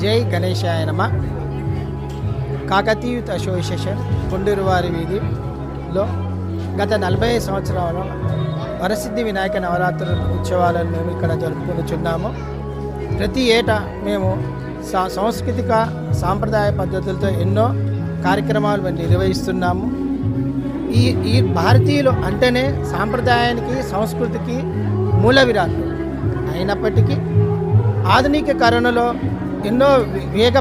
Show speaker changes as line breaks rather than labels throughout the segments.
జై గణేశాయ నమ. కాకతీయుత అసోసియేషన్ కొండూరువారి వీధిలో గత నలభై సంవత్సరాల వరసిద్ధి వినాయక నవరాత్రుల ఉత్సవాలను మేము ఇక్కడ జరుపుకుంటున్నాము ప్రతి ఏటా మేము సా సాంస్కృతిక సాంప్రదాయ పద్ధతులతో ఎన్నో కార్యక్రమాలు మేము నిర్వహిస్తున్నాము. ఈ ఈ భారతీయులు అంటేనే సాంప్రదాయానికి సంస్కృతికి మూల విరాట్లు అయినప్పటికీ ఆధునిక ఎన్నో వేగ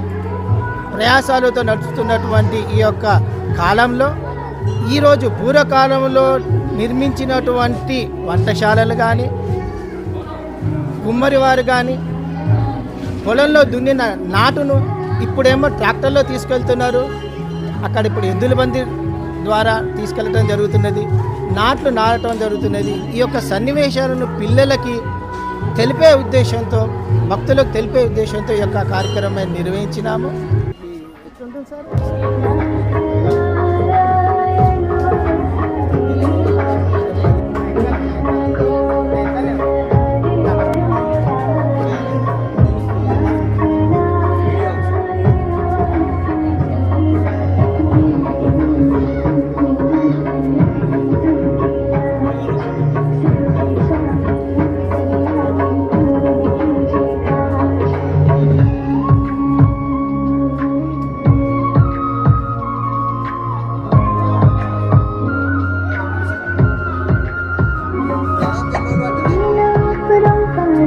ప్రయాసాలతో నడుస్తున్నటువంటి ఈ యొక్క కాలంలో ఈరోజు పూర్వకాలంలో నిర్మించినటువంటి వంటశాలలు కానీ కుమ్మరి వారు కానీ పొలంలో దున్నిన నాటును ఇప్పుడేమో ట్రాక్టర్లో తీసుకెళ్తున్నారు. అక్కడ ఇప్పుడు ఎద్దుల బంది ద్వారా తీసుకెళ్ళడం జరుగుతున్నది నాట్లు నాటడం జరుగుతున్నది. ఈ యొక్క సన్నివేశాలను పిల్లలకి తెలిపే ఉద్దేశంతో భక్తులకు తెలిపే ఉద్దేశంతో ఈ యొక్క కార్యక్రమాన్ని నిర్వహించినాము. ఎట్లుంటుంది సార్?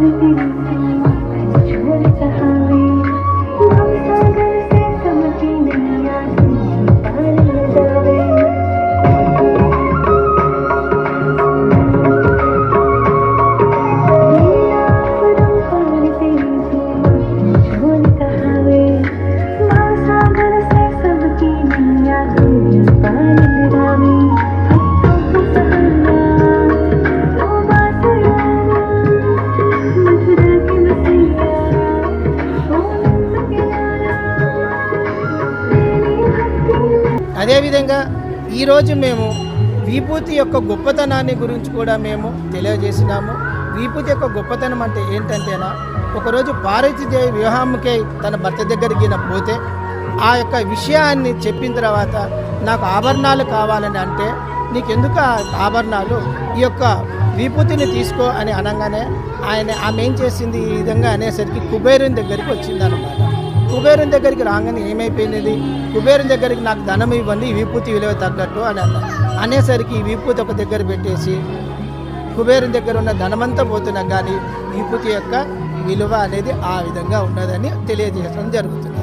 Thank you. అదేవిధంగా ఈరోజు మేము విభూతి యొక్క గొప్పతనాన్ని గురించి కూడా మేము తెలియజేసినాము. విభూతి యొక్క గొప్పతనం అంటే ఏంటంటేనా ఒకరోజు పార్వతీదేవి వివాహంకై తన భర్త దగ్గరికి పోతే ఆ యొక్క విషయాన్ని చెప్పిన తర్వాత నాకు ఆభరణాలు కావాలని అంటే నీకెందుకు ఆభరణాలు? ఈ యొక్క విభూతిని తీసుకో అని అనగానే ఆయన ఆమె ఏం చేసింది? ఈ విధంగా అనేసరికి కుబేరుని దగ్గరికి వచ్చిందనమాట కుబేరుని దగ్గరికి రాగానే ఏమైపోయినది? కుబేరుని దగ్గరికి నాకు ధనం ఇవ్వండి ఈ విభూతి విలువ తగ్గట్టు అని అనేసరికి విభూతి ఒక దగ్గర పెట్టేసి కుబేరుని దగ్గర ఉన్న ధనమంతా పోతున్నా కానీ విభూతి యొక్క విలువ అనేది ఆ విధంగా ఉన్నదని తెలియజేయడం జరుగుతుంది.